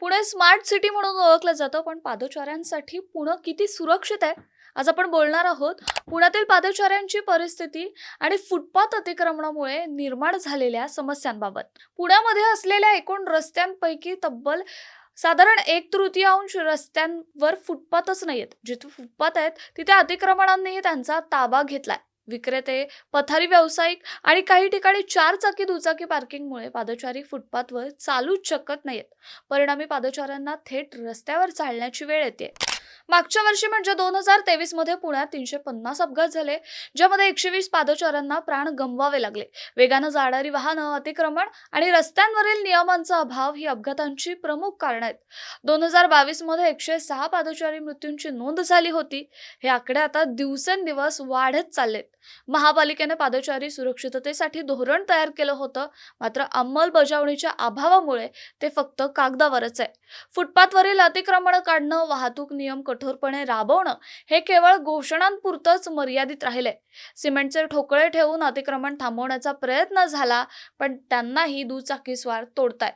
Pune smart city म्हणून ओळखलं जातं पण पादचाऱ्यांसाठी पुणे किती सुरक्षित आहे? आज आपण बोलणार आहोत पुण्यातील पादचाऱ्यांची परिस्थिती आणि फुटपाथ अतिक्रमणामुळे निर्माण झालेल्या समस्यांबाबत. पुण्यामध्ये असलेल्या एकूण रस्त्यांपैकी तब्बल साधारण एक तृतीयांश रस्त्यांवर फुटपाथच नाहीयेत. जिथे फुटपाथ आहेत तिथे अतिक्रमणांनीही त्यांचा ताबा घेतलाय. विक्रेते पथारी व्यावसायिक आणि काही ठिकाणी चार चाकी दुचाकी पार्किंगमुळे पादचारी फुटपाथवर चालूच शकत नाहीत. परिणामी पादचाऱ्यांना थेट रस्त्यावर चालण्याची वेळ येते. मागच्या वर्षी म्हणजे दोन हजार तेवीसमध्ये पुण्यात तीनशे पन्नास अपघात झाले ज्यामध्ये एकशे वीस पादचाऱ्यांना प्राण गमवावे लागले. वेगानं जाणारी वाहनं अतिक्रमण आणि रस्त्यांवरील नियमांचा अभाव ही अपघातांची प्रमुख कारण आहेत. दोन हजार बावीसमध्ये एकशे सहा पादचारी मृत्यूंची नोंद झाली होती. हे आकडे आता दिवसेंदिवस वाढत चाललेत. महापालिकेने पादचारी सुरक्षिततेसाठी धोरण तयार केलं होतं मात्र अंमलबजावणीच्या अभावामुळे ते फक्त कागदावरच आहे. फुटपाथवरील अतिक्रमण काढणं वाहतूक नियम कठोरपणे राबवणं हे केवळ घोषणांपुरतंच मर्यादित राहिले सिमेंटचे ठोकळे ठेवून अतिक्रमण थांबवण्याचा प्रयत्न झाला पण त्यांनाही दुचाकीस्वार तोडताय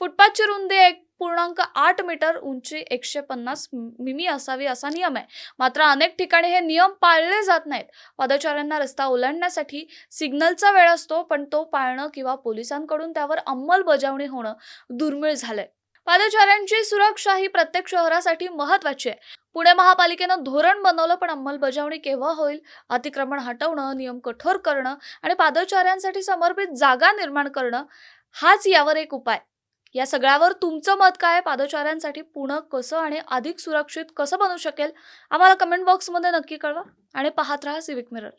फुटपाथची रुंदी एक पूर्णांक आठ मीटर उंची एकशे पन्नास मिमी असावी असा नियम आहे. मात्र अनेक ठिकाणी हे नियम पाळले जात नाहीत. पादचाऱ्यांना रस्ता ओलांडण्यासाठी सिग्नलचा वेळ असतो पण तो पाळणं किंवा पोलिसांकडून त्यावर अंमलबजावणी होणं दुर्मिळ झालंय. पादचाऱ्यांची सुरक्षा ही प्रत्येक शहरासाठी महत्वाची आहे. पुणे महापालिकेनं धोरण बनवलं पण अंमलबजावणी केव्हा होईल अतिक्रमण हटवणं नियम कठोर करणं आणि पादचाऱ्यांसाठी समर्पित जागा निर्माण करणं हाच यावर एक उपाय. या सगळ्यावर तुमचं मत काय पादचाऱ्यांसाठी पुणे कसं आणि अधिक सुरक्षित कसं बनू शकेल? आम्हाला कमेंट बॉक्समध्ये नक्की कळवा आणि पाहत राहा सिविक मिरर